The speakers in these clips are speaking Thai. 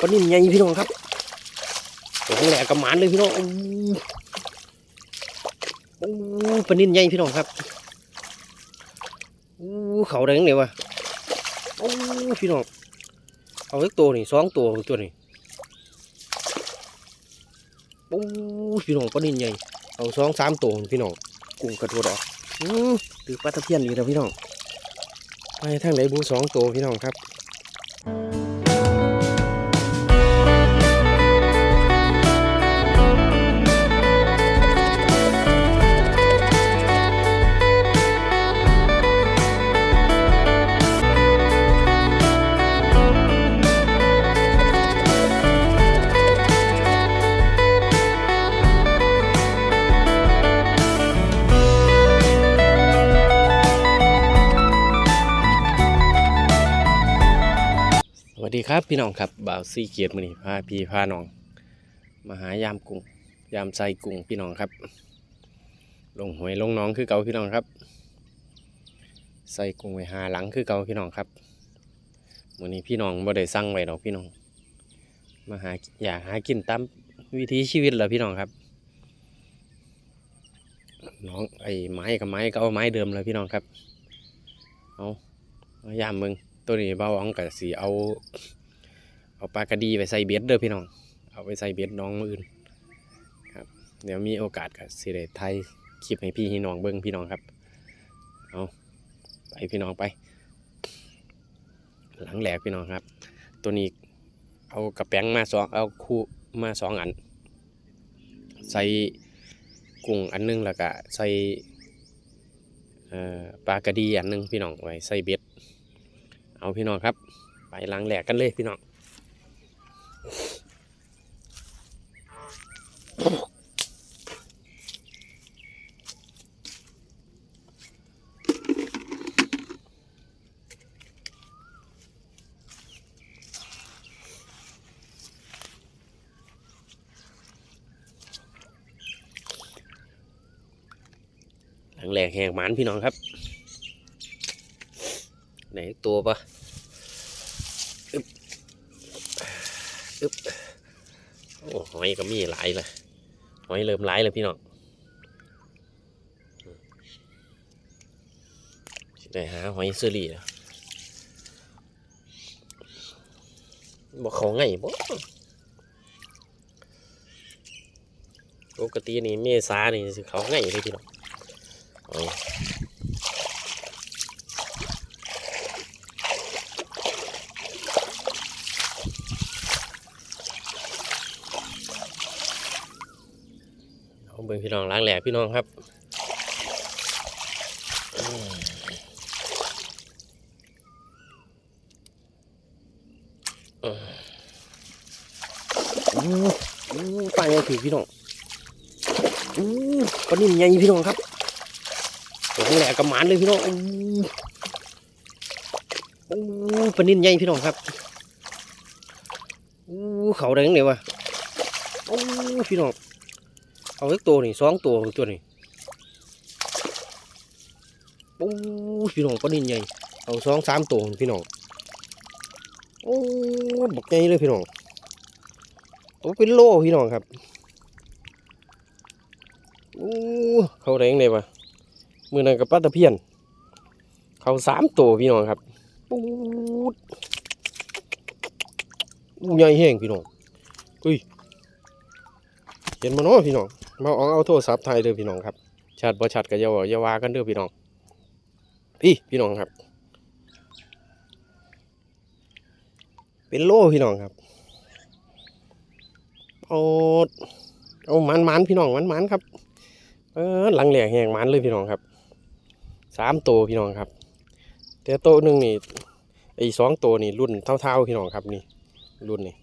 ปลานิ่มใหญ่พี่น้องครับตัวแหลกกระหมานเลยพี่น้องอู้อู้ปลานิ่มใหญ่พี่น้องครับอู้เขาได้ยังไงวะโอ้พี่น้องเอาอีกตัวนี่สองตัวตัวนี่โอ้พี่น้องปลานิ่มใหญ่เอาสองสามตัวพี่น้องกุ้งกระโดดออกอือถือปลาตะเพียนอีกแล้วพี่น้องไปทางไหนบูสองตัวพี่น้องครับ ดีครับพี่น้องครับบ่าวซีเกียรติมือนี้พาพี่พาน้องมาหายามกุ้งยามใส่กุ้งพี่น้องครับ ลงหวยลงน้องคือเก่าพี่น้องครับใส่กุ้งไว้หาหลังคือเก่าพี่น้องครับมือนี้พี่น้องบ่ได้สั่งไว้ดอกพี่น้อง มาหาอยากหากินตามวิถีชีวิตเหรอพี่น้องครับ น้องไอ้ไม้กับไม้ก็เอาไม้เดิมเลยพี่น้องครับเอายามมึง ตัวนี้เบาอ๋องกับสีเอา เอาปลากระดีไปใส่เบ็ดเด้อพี่น้อง เอาไปใส่เบ็ดน้องมืออื่นครับเดี๋ยวมีโอกาสกับสิได้ไทยคลิปให้พี่ให้น้องเบิ้งพี่น้องครับเอาไปพี่น้องไป หลังแหลกพี่น้องครับ ตัวนี้เอากระแป้งมาสองเอาคู่มาสองอัน ใส่กุ้งอันหนึงแล้วก็ใส่ปลากระดีอันหนึงพี่น้องไว้ใส่เบ็ด เอาพี่น้องครับ ไปล้างแหลกกันเลยพี่น้องล้างแหลกแหกหมันพี่น้องครับ ไหนตัวปะ อึ๊บ โอ้หอยก็มีหลายเลยหอยเริ่มหลายเลยพี่น้องได้หาหอยเซอรี่แล้วบอกเขาไงบ่ปกตินี่เมษานี่เขาไงเลยพี่น้องหอย เอาเบิ่ง พี่น้องล้างแหลกพี่น้องครับอู้อู้ปลาใหญ่ถือพี่น้องอู้ปลานิ่มใหญ่พี่น้องครับตัวแหลกกระหมานเลยพี่น้องอู้อู้ปลานิ่มใหญ่พี่น้องครับอู้เขาได้ยังไงวะอู้พี่น้อง เอาอีกตัวนี่สองตัวตัวนี่โอ้พี่น้องปลานินใหญ่เอาสองสามตัวพี่น้องโอ้ยบักใหญ่เลยพี่น้องตัวเป็นโลพี่น้องครับโอ้เขาแรงเลยปะมือนั้นกับปลาตะเพียน เขาสามตัวพี่น้องครับปูดใหญ่แห้งพี่น้องเฮ้ย เห็นมาเนพี่น้องมาเอาเอาโทรศัพท์ไทยเด้อพี่น้องครับชัดบ่ชัดก็อย่าว่าอย่าว่ากันเด้อพี่น้อง พี่พี่น้องครับ เป็นโล่พี่น้องครับเอาเอามันมันพี่น้องมันมันครับ เออหลังแหลกแหงมันเลยพี่น้องครับสามตัวพี่น้องครับ แต่โตวหนึ่งนี่ไอ้สองตัวนี่รุ่นเท่าๆพี่น้องครับนี่ รุ่นนี่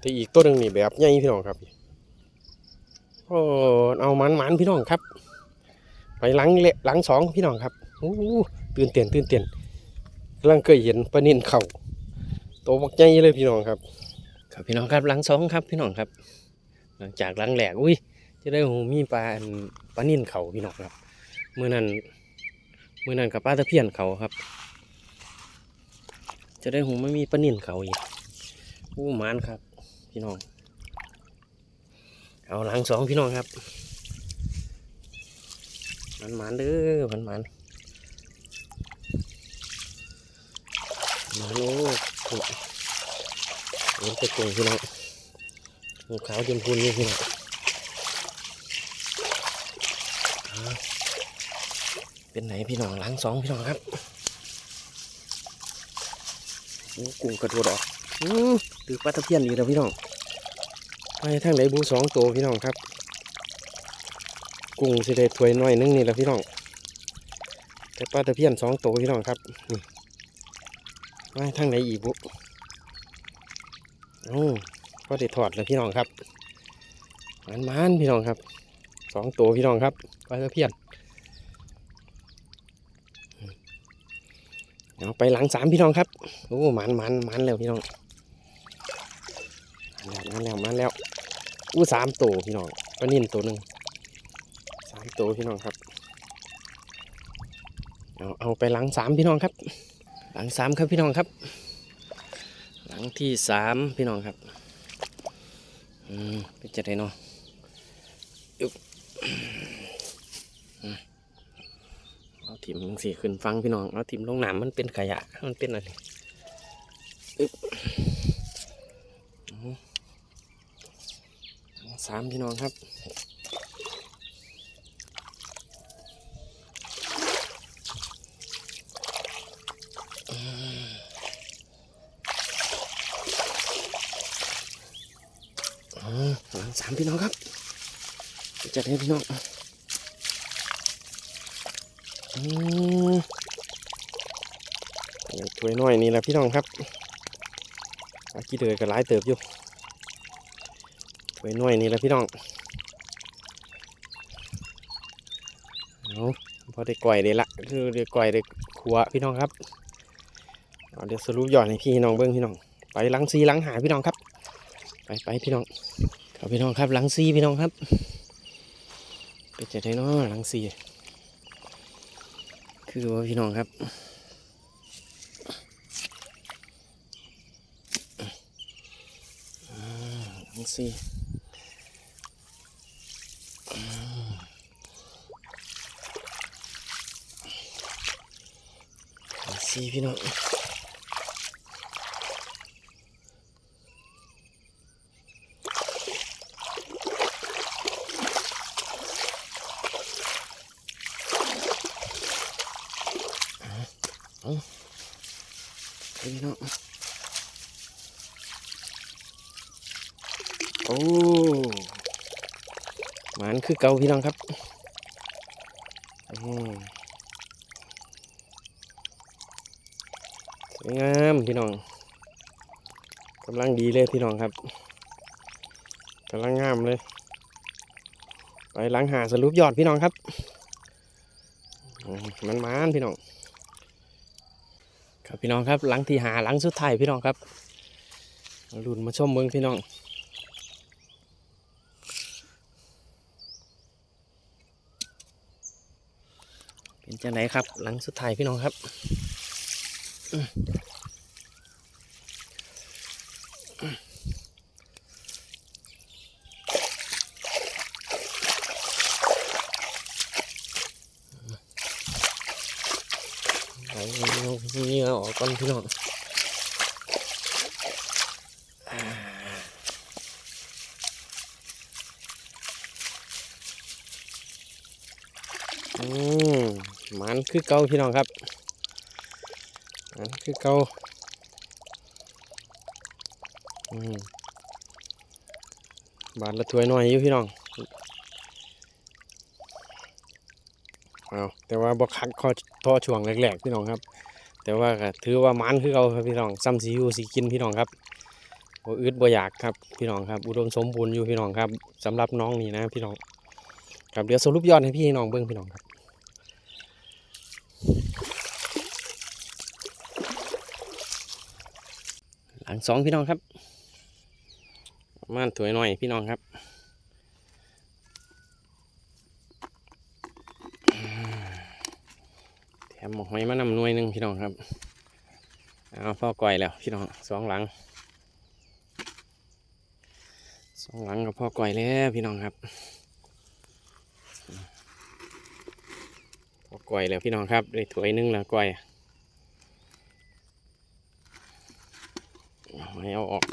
แต่อีกตัวหนึ่งนี่แบบใหญ่พี่น้องครับ โอ้เอามันมันพี่น้องครับ ไปหลังเละหลังสองพี่น้องครับโอ้ตื่นเต้นตื่นเต้นกำลังเคยเห็นปลานินเข่าโตบักใหญ่เลยพี่น้องครับ ครับพี่น้องครับหลังสองครับพี่น้องครับ หลังจากหลังแหลกอุ้ยจะได้หูมีปลาปลานินเข่าพี่น้องครับเมื่อนั้นเมื่อนั้นกับปลาตะเพียนเขาครับ จะได้หูไม่มีปลานินเขาอีกอู้มานครับ พี่น้อง เอาหลังสองพี่น้องครับมันหมานเด้อมันหมานหมานโอ้โหเห็นไปกงพี่น้องหูขาวจนพูนนี่พี่น้องเป็นไหนพี่น้องหลังสองพี่น้องครับโอ้กุ้งกระโดดออกอือตือปลาตะเพียนอีกแล้วพี่น้อง ไปทางไหนบูสองตัวพี่น้องครับ กุ้งสิได้ถวยน้อยนึงนี่แหละพี่น้องแต่ปลาตะเพียนสองตัวพี่น้องครับนี่ไปทางไหนอีกบุโอ้ก็ได้ถอดแล้วพี่น้องครับมันมันพี่น้องครับสองตัวพี่น้องครับปลาตะเพียนเอาไปหลังสามพี่น้องครับโอ้มันมันมันแล้วพี่น้อง มันแล้วมันแล้วมันแล้วอู้สามตัวพี่น้องปลานิ่นตัวหนึ่งสามตัวพี่น้องครับเอาเอาไปหลังสามพี่น้องครับ หลังสามครับพี่น้องครับ หลังที่สามพี่น้องครับอืมเป็นจะได้เนาะอึ๊บอืมเอาถิ่มสี่ขึ้นฟังพี่น้องเอาถิ่มลงน้ำมันเป็นขยะมันเป็นอะไรอึ๊บอืม สามพี่น้องครับอืมสามพี่น้องครับ จัดให้พี่น้องอืมถ้วยน้อยนี่แหละพี่น้องครับอากีเดือก็หลายเติบอยู่ ถ้วยน้อยนี่แหละพี่น้องเอาพอได้ก่อยได้ละคือได้ก่อยได้ขัวพี่น้องครับเดี๋ยวสรุปยอดให้พี่น้องเบิ้งพี่น้อง ไปลังซีลังหาพี่น้องครับ ไปไปพี่น้องครับพี่น้องครับลังซีพี่น้องครับไปเจะได้เนาะลังซีคือว่าพี่น้องครับลังซี สีพี่น้องพี่น้องโอ้หมันคือเก่าพี่น้องครับอืม สวย งามพี่น้องกำลังดีเลยพี่น้องครับกำลังงามเลย ไปหลังหาสรุปยอดพี่น้องครับมันมานพี่น้อง ครับพี่น้องครับหลังที่หาหลังสุดท้ายพี่น้องครับมาลุ้นมาชมเมืองพี่น้องเป็นจังไหนครับ หลังสุดท้ายพี่น้องครับ เอาเหงื่ อออกก่อนพี่น้องอืมมันคือเก่าพี่น้องครับมันคือเก่าอืมบาทละถ้วยหน่อยอยู่พี่น้องเอาแต่ว่าบกคักข้อท่อช่วงแรกๆพี่น้องครับ แต่ว่าก็ถือว่ามันคือเราครับพี่น้องซ้ำสีอยู่สีกินพี่น้องครับบ่อึดบ่อยากครับพี่น้องครับ อุดมสมบูรณ์อยู่พี่น้องครับสำหรับน้องนี่นะพี่น้องครับเดี๋ยวสรุปยอดให้พี่น้องเบิ้งพี่น้องครับหลังสองพี่น้องครับม่านถวยหน่อยพี่น้องครับแถม หมกหอยมานำหน่วยหนึ่งพี่น้องครับเอาพ่อก่อยแล้วพี่น้องสองหลังสองหลังกับพ่อก่อยแล้วพี่น้องครับพ่อก่อยแล้วพี่น้องครับได้ถ้วยหนึงแล้วก่อยเอาให้เอาออก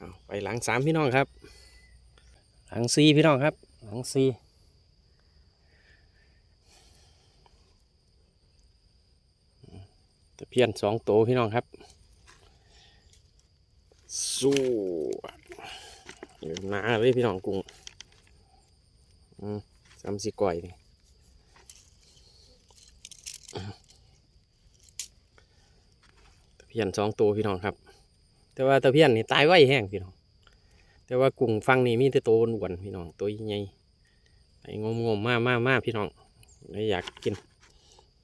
เอาไป หลังสามพี่น้องครับ หลังสี่พี่น้องครับ หลังสี่ตะเพียนสองโตวพี่น้องครับ สู้เดี๋ยวหนาเลยพี่น้องกุ้งอืมสามสี่ก่อยนี่ตะเพียนสองตัวพี่น้องครับ แต่ว่าตะเพียนนี่ตายไวแห้งพี่น้อง แต่ว่ากุ้งฟังนี่มีแต่ตัวอ้วนๆพี่น้องตัวใหญ่ไอ้งมงมๆมากมามาพี่น้องเลยอยากกิน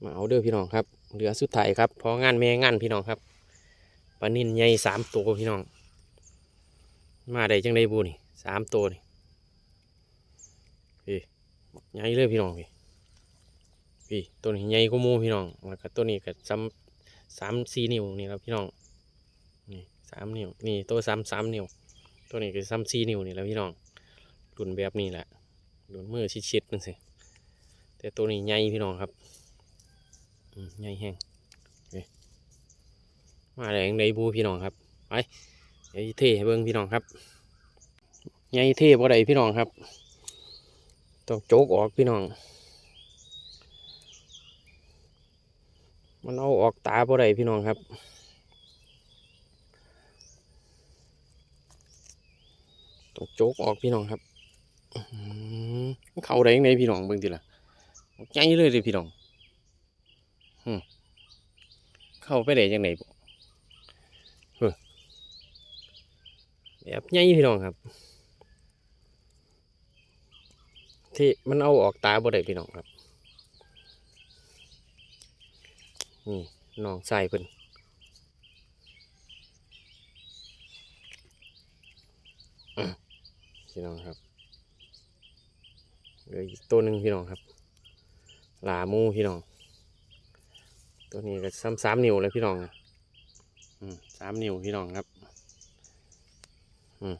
มาเอาเด้อพี่น้องครับเหลือสุดท้ายครับเพองานแม่งานพี่น้องครับปลานินใหญ่สามตัวพี่น้อง มาได้จังได้บูนี่สามตัวนี่พี่ใหญ่เลยพี่น้องพี่พี่ตัวนี้ใหญ่กว่าหมูพี่น้องแล้วก็ตัวนี้ก็ซ้ำสามสี่นิ้วนี่ครับพี่น้องนี่สามนิ้วนี่ตัวซ้ำสามนิ้ว ตัวนี้ก็ซ้ำสี่นิ้วนี่แล้วพี่น้องรุ่นแบบนี้แหละรุ่นมือชิดๆนั่นสิแต่ตัวนี้ใหญ่พี่น้องครับใหญ่แห้งมาแรงในบูพี่น้องครับไปใหญ่เท่เบิ้งพี่น้องครับใหญ่เท่บ่ได้พี่น้องครับต้องโจกออกพี่น้อง มันเอาออกตาบ่ได้พี่น้องครับ ต้องโจกออกพี่น้องครับเข้าได้ยังไงพี่น้องเบิ่งทีละใหญ่เลยเลยพี่น้องเข้าไปได้ยังไงบ่เฮ้อแบบใหญ่พี่น้องครับ ที่มันเอาออกตาบ่ได้พี่น้องครับนี่น้องใส่เพิ่นอะ พี่น้องครับเหลืออีกตัวหนึ่งพี่น้องครับ หลามูพี่น้อง ตัวนี้ก็ซ้ำสามนิ้วเลยพี่น้องอืมสามนิ้วพี่น้องครับอืม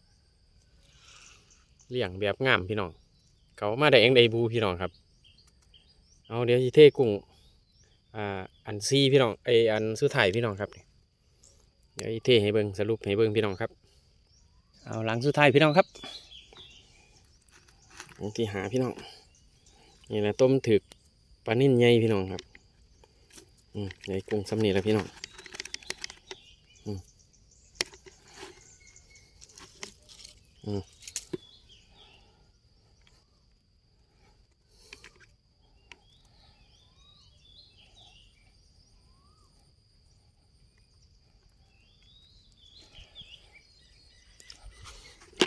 เลี้ยงแบบงามพี่น้อง เขามาได้เองได้บูพี่น้องครับ เอาเดี๋ยวเทกุ้งอ่าอันซีพี่น้องไออันสุดท้ายพี่น้องครับเดี๋ยวเทให้เบิงสรุปให้เบิงพี่น้องครับ เอาหลังสุดท้ายพี่น้องครับ ที่หาพี่น้องนี่แหละต้มถึกปลานิ่นใหญ่พี่น้องครับอืมใหญ่กุ้งซ้ำนีแล้วพี่น้องอืมอืม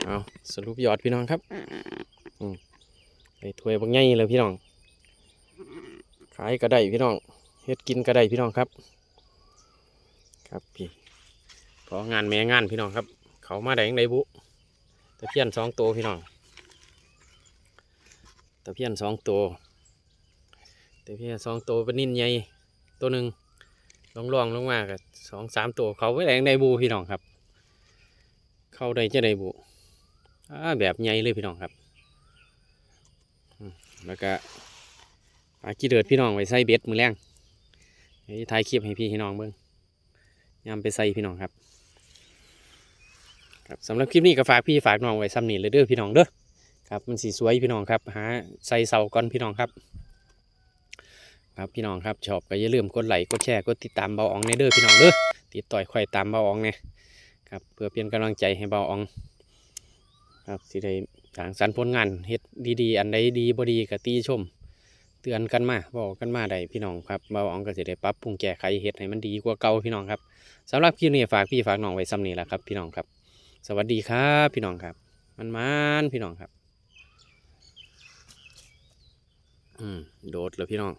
เอาสรุปยอดพี่น้องครับ อืมไอ้ถ้วยบางใหญ่เลยพี่น้อง ขายก็ได้พี่น้องเฮ็ดกินก็ได้พี่น้องครับ ครับพี่ของานแม่งานพี่น้องครับ เขามาได้ยังไงบุตะเพียนสองตัวพี่น้องตะเพียนสองตัวตะเพียนสองตัวเป็นนิ่นใหญ่ตัวหนึ่งลองลองลงมากับสองสามตัวเขาไม่ได้ยังไงบูพี่น้องครับ เข้าได้จะได้บุอ่าแบบใหญ่เลยพี่น้องครับ แล้วก็ปลากีเดือดพี่น้องไว้ใส่เบ็ดมือแรงเดี๋ยวสิถ่ายคลิปให้พี่ให้น้องเบิ่งยามไปใส่พี่น้องครับครับสำหรับคลิปนี้ก็ฝากพี่ฝากน้องไว้ซ้ำนี่เลยเด้อพี่น้องเด้อครับมันสีสวยพี่น้องครับหาใส่เสาก่อนพี่น้องครับ ครับพี่น้องครับชอบก็อย่าลืมกดไลค์กดแชร์กดติดตามเบาอองในเด้อพี่น้องเด้อติดต่อยข่อยตามเบาอองเนี่ยครับเพื่อเป็นกำลังใจให้เบาออง ครับสิได้ สร้างสรรค์ผลงานเฮ็ดดีๆ อันใดดีบ่ดีก็ตีชม เตือนกันมาบอกกันมาได้พี่น้องครับเบาอองก็สิได้ปรับปรุงแก้ไขเฮ็ดให้มันดีกว่าเก่าพี่น้องครับสำหรับคลิปนี้ฝากพี่ฝากน้องไว้ซ้ำนี้แหละครับพี่น้องครับ สวัสดีครับพี่น้องครับ มันมันพี่น้องครับ อืมโดดแล้วพี่น้อง